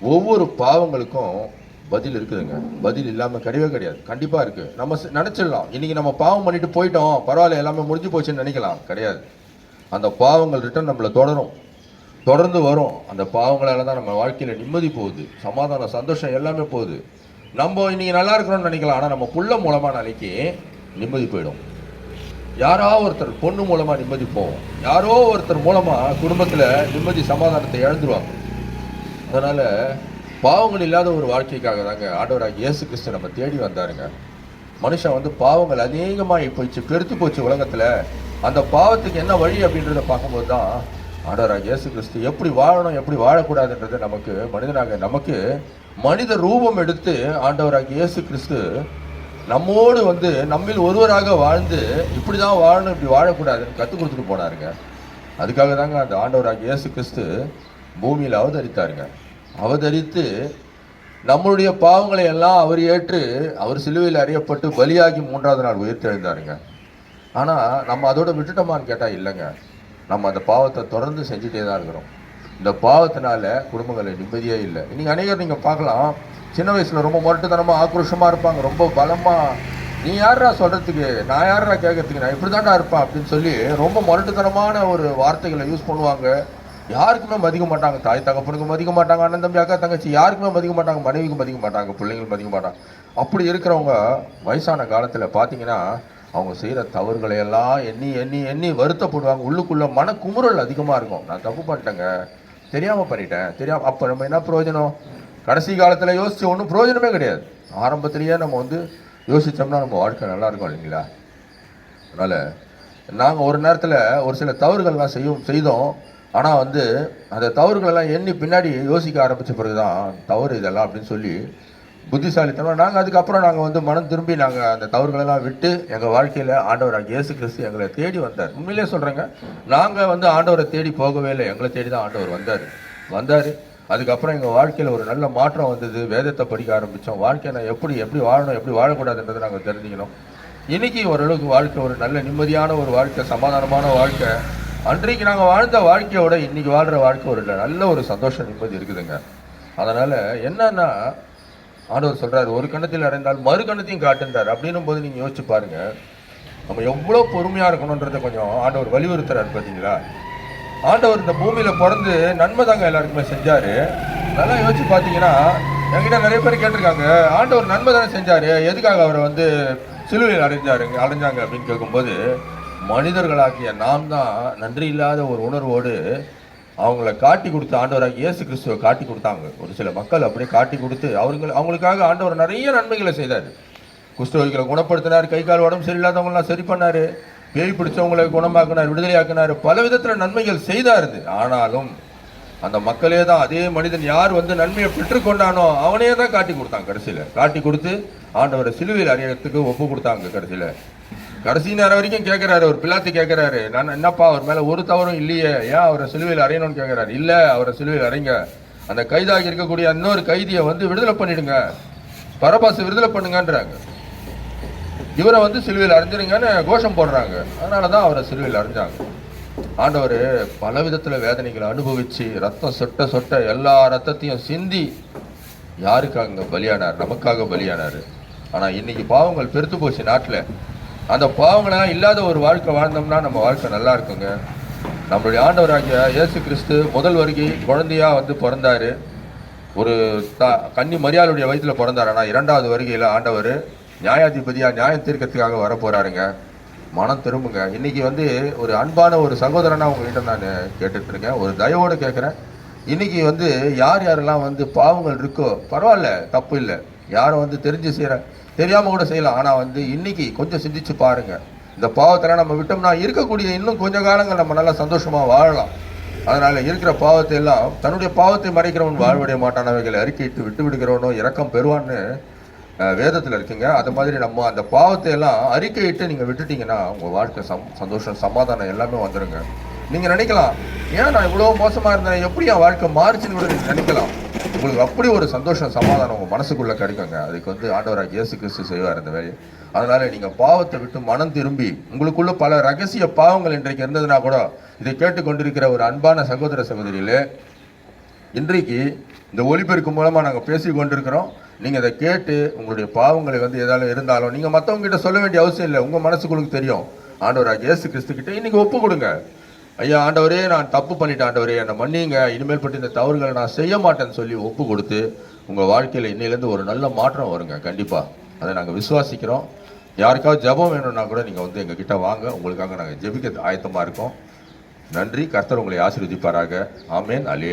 ஒவ்வொரு பாவங்களுக்கும் பதில் இருக்குதுங்க. பதில் இல்லாமல் கிடையவே கிடையாது. கண்டிப்பாக இருக்குது நம்ம நினச்சிடலாம். இன்றைக்கி இன்னைக்கு நம்ம பாவம் பண்ணிட்டு போயிட்டோம். பரவாயில்ல எல்லாமே முடிஞ்சு போச்சுன்னு நினைக்கலாம். கிடையாது. அந்த பாவங்கள் ரிட்டர்ன் நம்மளை தொடரும். தொடர்ந்து வரும். அந்த பாவங்களால தான் நம்ம வாழ்க்கையில் நிம்மதி போகுது. சமாதானம் சந்தோஷம் எல்லாமே போகுது. நம்ம இன்றைக்கி நல்லா இருக்கிறோம்னு நினைக்கலாம். ஆனால் நம்ம புள்ள மூலமாக நாளைக்கு நிம்மதி போயிடும். யாரோ ஒருத்தர் பொண்ணு மூலமாக நிம்மதி போவோம் யாரோ ஒருத்தர் மூலமாக குடும்பத்தில் நிம்மதி சமாதானத்தை இழந்துருவாங்க. அதனால் பாவங்கள் இல்லாத ஒரு வாழ்க்கைக்காக தாங்க ஆண்டவராக இயேசு கிறிஸ்து நம்ம தேடி வந்தாருங்க. மனுஷன் வந்து பாவங்கள் அதிகமாக போயிடுச்சு பெருத்து போச்சு உலகத்தில். அந்த பாவத்துக்கு என்ன வழி அப்படின்றத பார்க்கும்போது தான் ஆண்டவராக இயேசு கிறிஸ்து எப்படி வாழணும் எப்படி வாழக்கூடாதுன்றது நமக்கு மனிதனாக நமக்கு மனித ரூபம் எடுத்து ஆண்டவராக இயேசு கிறிஸ்து நம்மோடு வந்து நம்மில் ஒருவராக வாழ்ந்து இப்படி தான் வாழணும் இப்படி வாழக்கூடாதுன்னு கற்றுக் கொடுத்துட்டு போனாருங்க. அதுக்காக தாங்க அந்த ஆண்டவராக இயேசு கிறிஸ்து பூமியில் அவதரித்தாருங்க. அவதரித்து நம்மளுடைய பாவங்களை எல்லாம் அவர் ஏற்று அவர் சிலுவையில் அறியப்பட்டு பலியாகி மூன்றாவது நாள் உயிர்த்தெழுந்தாருங்க. ஆனால் நம்ம அதோட விட்டுட்டோமான்னு கேட்டால் இல்லைங்க. நம்ம அந்த பாவத்தை தொடர்ந்து செஞ்சுட்டே தான் இருக்கிறோம். இந்த பாவத்தினால குடும்பங்களில் நிம்மதியே இல்லை. இன்றைக்கி அநேகர் நீங்கள் பார்க்கலாம். சின்ன வயசில் ரொம்ப முரட்டுத்தனமாக ஆக்ரோஷமாக இருப்பாங்க. ரொம்ப பலமாக நீ யாரா சொல்கிறதுக்கு நான் யாரா கேட்கறதுக்கு? நான் இப்படி தான்டா இருப்பேன் அப்படின்னு சொல்லி ரொம்ப முரட்டுத்தனமான ஒரு வார்த்தைகளை யூஸ் பண்ணுவாங்க. யாருக்குமே மதிக்க மாட்டாங்க. தாய் தகப்பனுக்கு மதிக்க மாட்டாங்க அண்ணன் தம்பி அக்கா தங்கச்சி யாருக்குமே மதிக்க மாட்டாங்க மனைவிக்கு மதிக்க மாட்டாங்க பிள்ளைங்களுக்கு மதிக்க மாட்டாங்க. அப்படி இருக்கிறவங்க வயசான காலத்தில் பார்த்தீங்கன்னா அவங்க செய்கிற தவறுகளை எல்லாம் எண்ணி எண்ணி எண்ணி வருத்தப்படுவாங்க. உள்ளுக்குள்ளே மனக்குமுறல் அதிகமாக இருக்கும். நான் தப்பு பண்ணிட்டேங்க. தெரியாமல் பண்ணிட்டேன். தெரியாமல் அப்போ நம்ம என்ன பிரயோஜனம்? கடைசி காலத்தில் யோசிச்சு ஒன்றும் பிரயோஜனமே கிடையாது. ஆரம்பத்திலேயே நம்ம வந்து யோசித்தோம்னா நம்ம வாழ்க்கை நல்லா இருக்கும் இல்லைங்களா? அதனால் நாங்கள் ஒரு நேரத்தில் ஒரு சில தவறுகள்லாம் செய்யும் செய்தோம். ஆனால் வந்து அந்த தவறுகளெல்லாம் எண்ணி பின்னாடி யோசிக்க ஆரம்பித்த பிறகு தான் தவறு இதெல்லாம் அப்படின்னு சொல்லி புத்திசாலித்தனம் நாங்கள் அதுக்கப்புறம் நாங்கள் வந்து மனம் திரும்பி நாங்கள் அந்த தவறுகளெல்லாம் விட்டு எங்கள் வாழ்க்கையில் ஆண்டவராக இயேசு கிறிஸ்து எங்களை தேடி வந்தார். உண்மையிலே சொல்கிறேங்க நாங்கள் வந்து ஆண்டவரை தேடி போகவே இல்லை எங்களை தேடி தான் ஆண்டவர் வந்தார். வந்தார். அதுக்கப்புறம் எங்கள் வாழ்க்கையில் ஒரு நல்ல மாற்றம் வந்தது வேதத்தை படிக்க ஆரம்பித்தோம் வாழ்க்கையை நான் எப்படி எப்படி வாழணும் எப்படி வாழக்கூடாதுன்றதை நாங்கள் தெரிஞ்சுக்கணும். இன்றைக்கி ஓரளவுக்கு வாழ்க்கை ஒரு நல்ல நிம்மதியான ஒரு வாழ்க்கை சமாதானமான வாழ்க்கை. அன்றைக்கு நாங்கள் வாழ்ந்த வாழ்க்கையோட இன்றைக்கி வாழ்கிற வாழ்க்கை ஒரு நல்ல ஒரு சந்தோஷம் நிம்மதி இருக்குதுங்க. அதனால் என்னன்னா ஆண்டவர் சொல்கிறார் ஒரு கணத்தில் அடைந்தால் மறு கணத்தையும் காட்டுன்றார் அப்படின்னும் போது நீங்கள் யோசிச்சு பாருங்க. நம்ம எவ்வளோ பொறுமையாக இருக்கணுன்றதை கொஞ்சம் ஆண்டவர் வலியுறுத்துறாரு பார்த்தீங்களா ஆண்டவர் இந்த பூமியில் பிறந்து நன்மை தாங்க எல்லாருக்குமே செஞ்சார். நல்லா யோசிச்சு பார்த்தீங்கன்னா என்கிட்ட நிறைய பேர் கேட்டிருக்காங்க ஆண்டவர் நன்மை தானே செஞ்சார்? எதுக்காக அவரை வந்து சிலுவையில் அடைஞ்சாருங்க அடைஞ்சாங்க? அப்படின்னு கேட்கும்போது மனிதர்களாகிய நாம் தான் நன்றி இல்லாத ஒரு உணர்வோடு அவங்கள காட்டி கொடுத்து ஆண்டவராக இயேசு கிறிஸ்துவை காட்டி கொடுத்தாங்க. ஒரு சில மக்கள் அப்படியே காட்டி கொடுத்து அவர்கள் அவங்களுக்காக ஆண்டவர் நிறைய நன்மைகளை செய்தார். குஷ்டரோகிகளை குணப்படுத்தினார் கை கால் உடம்பு சரியில்லாதவங்களாம் சரி பண்ணார் பேய் பிடிச்சவங்களை குணமாக்கினார் விடுதலையாக்கினார் பல விதத்தில் நன்மைகள் செய்தார் ஆனாலும் அந்த மக்களே தான் அதே மனிதன் யார் வந்து நன்மையை பெற்றுக்கொண்டானோ அவனே தான் காட்டி கொடுத்தாங்க கடைசியில். காட்டி கொடுத்து ஆண்டவரை சிலுவையில் அறியறதுக்கு ஒப்பு கொடுத்தாங்க கடைசியில். கடைசி நேரம் வரைக்கும் கேட்குறாரு ஒரு பிள்ளாத்து கேட்குறாரு நான் என்னப்பா அவர் மேலே ஒரு தவறும் இல்லையே. ஏன் அவரை சிலுவையில் அறையணும்னு கேட்குறாரு இல்லை அவரை சிலுவையில் அறைங்க. அந்த கைதாகி இருக்கக்கூடிய இன்னொரு கைதியை வந்து விடுதலை பண்ணிடுங்க. பரபாசு விடுதலை பண்ணுங்கன்றாங்க. இவரை வந்து சிலுவையில் அரைஞ்சிருங்கன்னு கோஷம் போடுறாங்க. அதனால தான் அவரை சிலுவையில் அரைஞ்சாங்க ஆண்டவர் பல விதத்தில் வேதனைகளை அனுபவிச்சு ரத்தம் சொட்ட சொட்ட எல்லா ரத்தத்தையும் சிந்தி யாருக்காக பலியானார்? நமக்காக பலியானார். ஆனால் இன்னைக்கு பாவங்கள் பெருத்து போச்சு நாட்டில். அந்த பாவங்களெல்லாம் இல்லாத ஒரு வாழ்க்கை வாழ்ந்தோம்னா நம்ம வாழ்க்கை நல்லா இருக்குங்க. நம்மளுடைய ஆண்டவராகிய இயேசு கிறிஸ்து முதல் வருகை குழந்தையா வந்து பிறந்தாரு. ஒரு த கன்னி மரியாளுடைய வயிற்றில் பிறந்தார். ஆனால் இரண்டாவது வருகையில் ஆண்டவர் நியாயாதிபதியாக நியாயம் தீர்க்கறதுக்காக வர மனம் திரும்புங்க. இன்றைக்கி வந்து ஒரு அன்பான ஒரு சகோதரனா உங்கள்கிட்ட நான் கேட்டுட்ருக்கேன். ஒரு தயவோடு கேட்குறேன் இன்றைக்கி வந்து யார் யாரெல்லாம் வந்து பாவங்கள் இருக்கோ பரவாயில்ல தப்பு இல்லை. யாரும் வந்து தெரிஞ்சு செய்கிற தெரியாமல் கூட செய்யலாம். ஆனால் வந்து இன்றைக்கி கொஞ்சம் சிந்திச்சு பாருங்கள் இந்த பாவத்தெல்லாம் நம்ம விட்டோம்னா இருக்கக்கூடிய இன்னும் கொஞ்சம் காலங்கள் நம்ம நல்லா சந்தோஷமாக வாழலாம். அதனால் இருக்கிற பாவத்தை எல்லாம் தன்னுடைய பாவத்தை மறைக்கிறவன் வாழ்வடைய மாட்டானவைகளை அறிக்கையிட்டு விட்டு விடுகிறவனோ இறக்கம் பெறுவான்னு வேதத்தில் இருக்குங்க. அது மாதிரி நம்ம அந்த பாவத்தை எல்லாம் அறிக்கையிட்டு நீங்கள் விட்டுட்டீங்கன்னா உங்கள் வாழ்க்கை சம் சந்தோஷம் சமாதானம் எல்லாமே வந்துடுங்க நீங்கள் நினைக்கலாம் ஏன் நான் இவ்வளோ மோசமாக இருந்தேன்? எப்படி என் வாழ்க்கை மாறுச்சுன்னு கூட நீங்கள் நினைக்கலாம். உங்களுக்கு அப்படி ஒரு சந்தோஷம் சமாதானம் உங்கள் மனசுக்குள்ளே கிடைக்குங்க. அதுக்கு வந்து ஆண்டவராக இயேசு கிறிஸ்து செய்வார் இந்த வேலையை. அதனால் நீங்கள் பாவத்தை விட்டு மனம் திரும்பி உங்களுக்குள்ள பல ரகசிய பாவங்கள் இன்றைக்கு இருந்ததுன்னா கூட இதை கேட்டுக்கொண்டிருக்கிற ஒரு அன்பான சகோதர சகோதரிகளே இன்றைக்கு இந்த ஒலிபெருக்கு மூலமாக நாங்கள் பேசி கொண்டிருக்கிறோம். நீங்கள் இதை கேட்டு உங்களுடைய பாவங்களை வந்து ஏதாவது இருந்தாலும் நீங்கள் மற்றவங்க கிட்ட சொல்ல வேண்டிய அவசியம் இல்லை. உங்கள் மனசுக்குள்ளுக்கு தெரியும். ஆண்டவராக இயேசு கிறிஸ்து கிட்டே இன்றைக்கி ஒப்பு கொடுங்க. ஐயா ஆண்டவரே நான் தப்பு பண்ணிட்டேன் ஆண்டவரே. என்னை மன்னிங்க. இனிமேல் பட்டு இந்த தவறுகளை நான் செய்ய மாட்டேன்னு சொல்லி ஒப்பு கொடுத்து உங்கள் வாழ்க்கையில் இன்னிலேருந்து ஒரு நல்ல மாற்றம் வருங்க. கண்டிப்பாக அதை நாங்கள் விசுவாசிக்கிறோம். யாருக்காவது ஜெபம் வேணும்னா கூட நீங்கள் வந்து எங்கள் கிட்டே வாங்க. உங்களுக்காக நாங்கள் ஜெபிக்க ஆயத்தமாக இருக்கோம். நன்றி. கர்த்தர் உங்களை ஆசீர்வதிப்பாராக. ஆமேன். அலே